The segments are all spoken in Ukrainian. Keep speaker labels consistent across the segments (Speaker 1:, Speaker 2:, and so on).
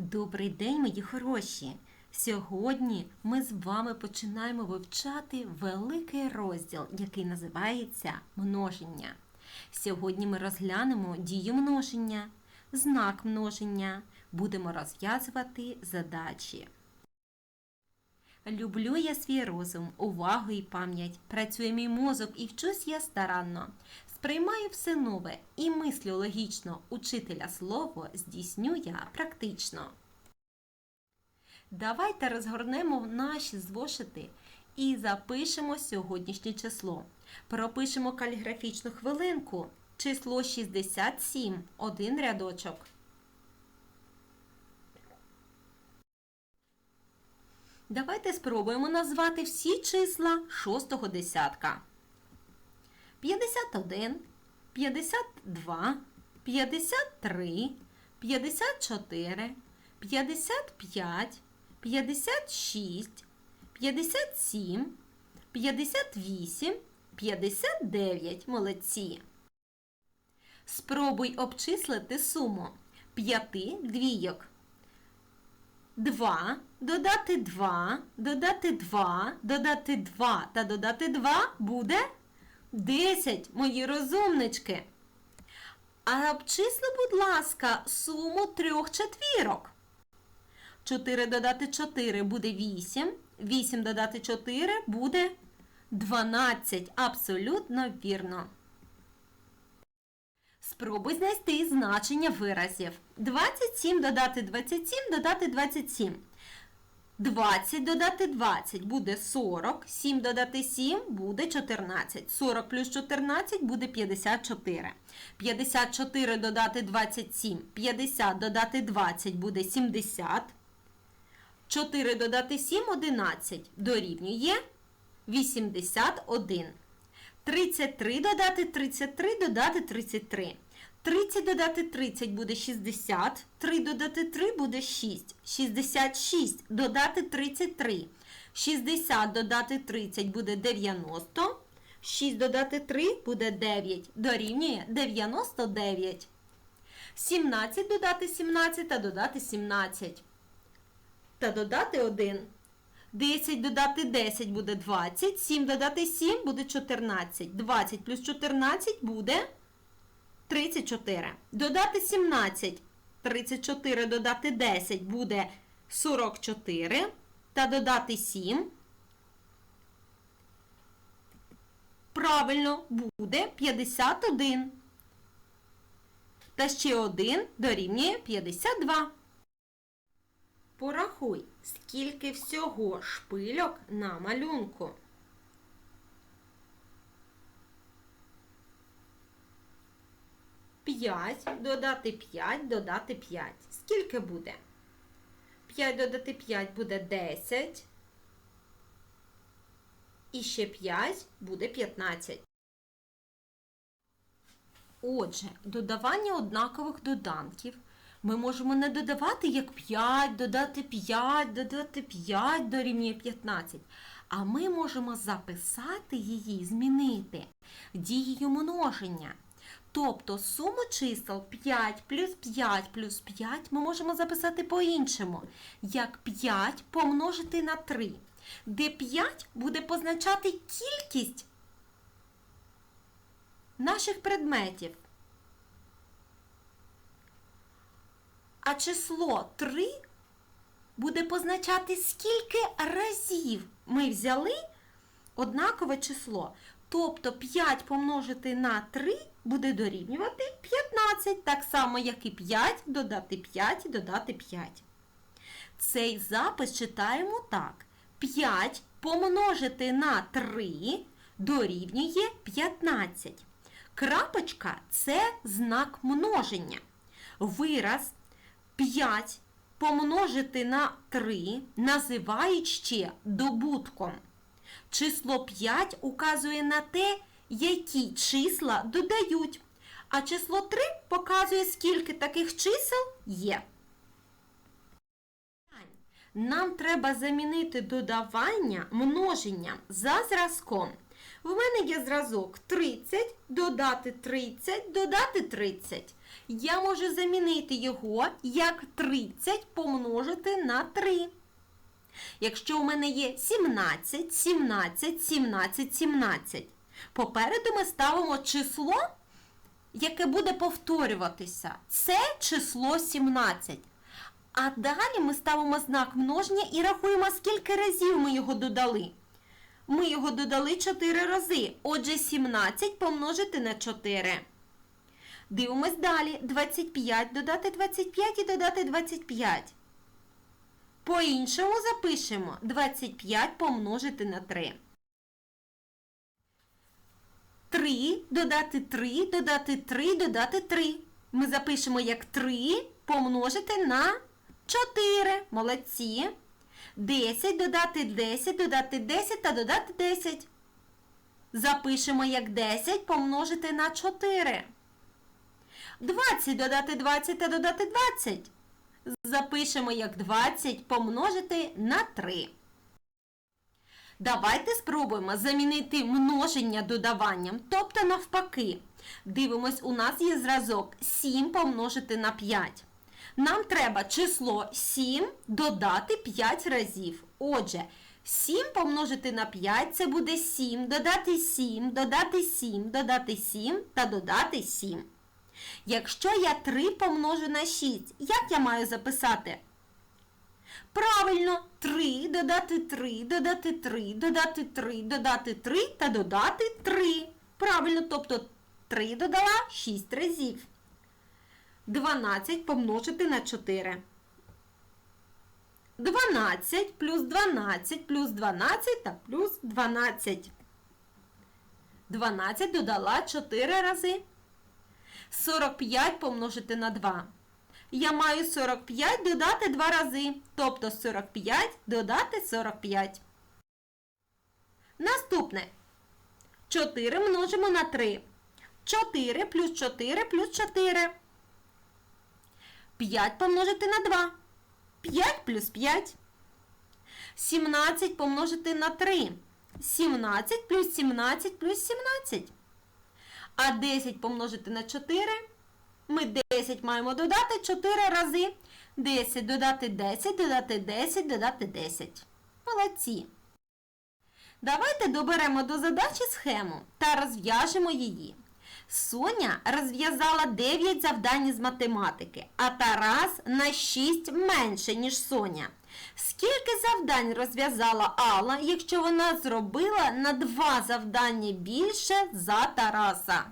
Speaker 1: Добрий день, мої хороші! Сьогодні ми з вами починаємо вивчати великий розділ, який називається множення. Сьогодні ми розглянемо дію множення, знак множення, будемо розв'язувати задачі. Люблю я свій розум, увагу і пам'ять. Працює мій мозок і вчусь я старанно. Сприймаю все нове і мислю логічно. Учителя слово здійсню я практично. Давайте розгорнемо наші зошити і запишемо сьогоднішнє число. Пропишемо каліграфічну хвилинку. Число 67, один рядочок. Давайте спробуємо назвати всі числа шостого десятка. 51, 52, 53, 54, 55, 56, 57, 58, 59. Молодці. Спробуй обчислити суму п'яти двійок. 2, додати 2, додати 2, додати 2 та додати 2 буде 10, мої розумнички. А обчисли, будь ласка, суму трьох четвірок. 4 додати 4 буде 8. 8 додати 4 буде 12. Абсолютно вірно. Спробуй знайти значення виразів. 27 додати 27 додати 27. 20 додати 20 буде 40, 7 додати 7 буде 14. 40 плюс 14 буде 54. 54 додати 27, 50 додати 20 буде 70. 4 додати 7 11 дорівнює 81. 33 додати 33 додати 33. 30 додати 30 буде 60. 3 додати 3 буде 6. 66 додати 33. 60 додати 30 буде 90. 6 додати 3 буде 9. Дорівнює 99. 17 додати 17 та додати 17. Та додати 1. 10 додати 10 буде 20. 7 додати 7 буде 14. 20 плюс 14 буде 34. Додати 17. 34 додати 10 буде 44. Та додати 7. Правильно, буде 51. Та ще 1 дорівнює 52. Порахуй, скільки всього шпильок на малюнку. П'ять додати 5 додати 5. Скільки буде? 5 додати 5 буде 10. І ще 5 буде 15. Отже, додавання однакових доданків ми можемо не додавати як 5, додати 5, додати 5 дорівнює 15. А ми можемо записати її, змінити дією множення. Тобто суму чисел 5 плюс 5 плюс 5 ми можемо записати по-іншому, як 5 помножити на 3, де 5 буде позначати кількість наших предметів. А число 3 буде позначати, скільки разів ми взяли однакове число. Тобто 5 помножити на 3 буде дорівнювати 15, так само, як і 5 додати 5 додати 5. Цей запис читаємо так. 5 помножити на 3 дорівнює 15. Крапочка це знак множення. Вираз 5 помножити на 3 називають ще добутком. Число 5 указує на те, які числа додають, а число 3 показує, скільки таких чисел є. Нам треба замінити додавання множенням за зразком. В мене є зразок 30, додати 30, додати 30. Я можу замінити його як 30 помножити на 3. Якщо у мене є 17, 17, 17, 17. Попереду ми ставимо число, яке буде повторюватися. Це число 17. А далі ми ставимо знак множення і рахуємо, скільки разів ми його додали. Ми його додали 4 рази. Отже, 17 помножити на 4. Дивимось далі. 25 додати 25 і додати 25. По-іншому запишемо 25 помножити на 3. 3 додати 3, додати 3, додати 3. Ми запишемо як 3 помножити на 4. Молодці. 10 додати 10, додати 10 та додати 10. Запишемо як 10 помножити на 4. 20 додати 20 та додати 20. Запишемо як 20 помножити на 3. Давайте спробуємо замінити множення додаванням, тобто навпаки. Дивимось, у нас є зразок 7 помножити на 5. Нам треба число 7 додати 5 разів. Отже, 7 помножити на 5 це буде 7, додати 7, додати 7, додати 7 та додати 7. Якщо я 3 помножу на 6, як я маю записати? Правильно, 3 додати 3, додати 3, додати 3, додати 3 та додати 3. Правильно, тобто 3 додала 6 разів. 12 помножити на 4. 12 плюс 12 плюс 12 та плюс 12. 12 додала 4 рази. 45 помножити на 2. Я маю 45 додати 2 рази. Тобто 45 додати 45. Наступне. 4 множимо на 3. 4 плюс 4 плюс 4. 5 помножити на 2. 5 плюс 5. 17 помножити на 3. 17 плюс 17 плюс 17. А 10 помножити на 4. Ми 10 маємо додати 4 рази. 10 додати 10, додати 10, додати 10. Молодці. Давайте доберемо до задачі схему та розв'яжемо її. Соня розв'язала 9 завдань з математики, а Тарас на 6 менше, ніж Соня. Скільки завдань розв'язала Алла, якщо вона зробила на 2 завдання більше за Тараса?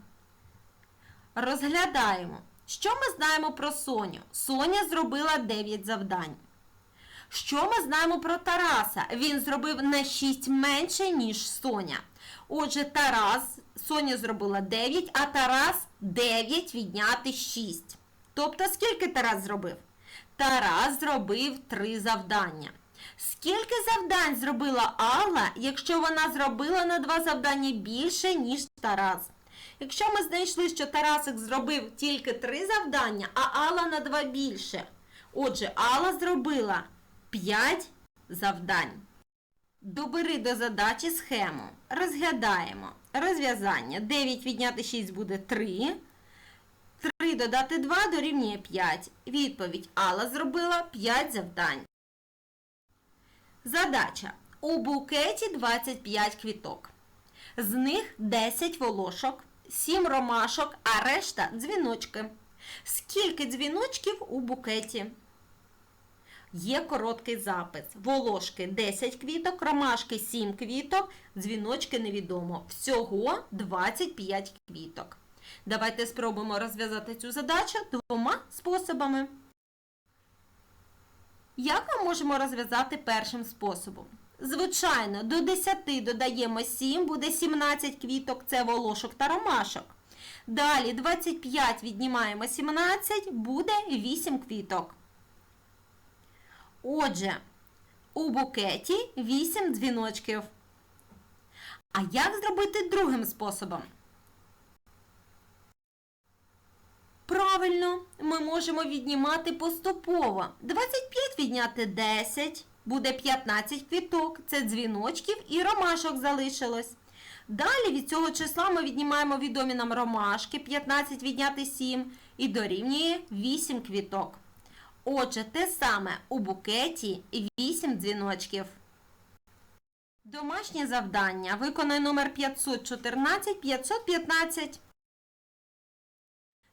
Speaker 1: Розглядаємо. Що ми знаємо про Соню? Соня зробила 9 завдань. Що ми знаємо про Тараса? Він зробив на 6 менше, ніж Соня. Отже, Тарас, Соня зробила 9, а Тарас 9 відняти 6. Тобто, скільки Тарас зробив? Тарас зробив 3 завдання. Скільки завдань зробила Алла, якщо вона зробила на 2 завдання більше, ніж Тарас? Якщо ми знайшли, що Тарасик зробив тільки 3 завдання, а Алла на 2 більше. Отже, Алла зробила 5 завдань. Добери до задачі схему. Розглядаємо. Розв'язання. 9 відняти 6 буде 3. 3 додати 2 дорівнює 5. Відповідь Алла зробила 5 завдань. Задача. У букеті 25 квіток. З них 10 волошок, 7 ромашок, а решта дзвіночки. Скільки дзвіночків у букеті? Є короткий запис. Волошки 10 квіток, ромашки 7 квіток, дзвіночки невідомо. Всього 25 квіток. Давайте спробуємо розв'язати цю задачу двома способами. Як ми можемо розв'язати першим способом? Звичайно, до 10 додаємо 7, буде 17 квіток, це волошок та ромашок. Далі 25 віднімаємо 17, буде 8 квіток. Отже, у букеті 8 дзвіночків. А як зробити другим способом? Правильно, ми можемо віднімати поступово. 25 відняти 10, буде 15 квіток, це дзвіночків і ромашок залишилось. Далі від цього числа ми віднімаємо відомі нам ромашки, 15 відняти 7, і дорівнює 8 квіток. Отже, те саме у букеті 8 дзвіночків. Домашнє завдання. Виконай номер 514 515.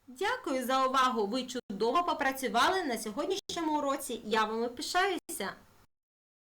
Speaker 1: Дякую за увагу! Ви чудово попрацювали на сьогоднішньому уроці. Я вами пишаюся.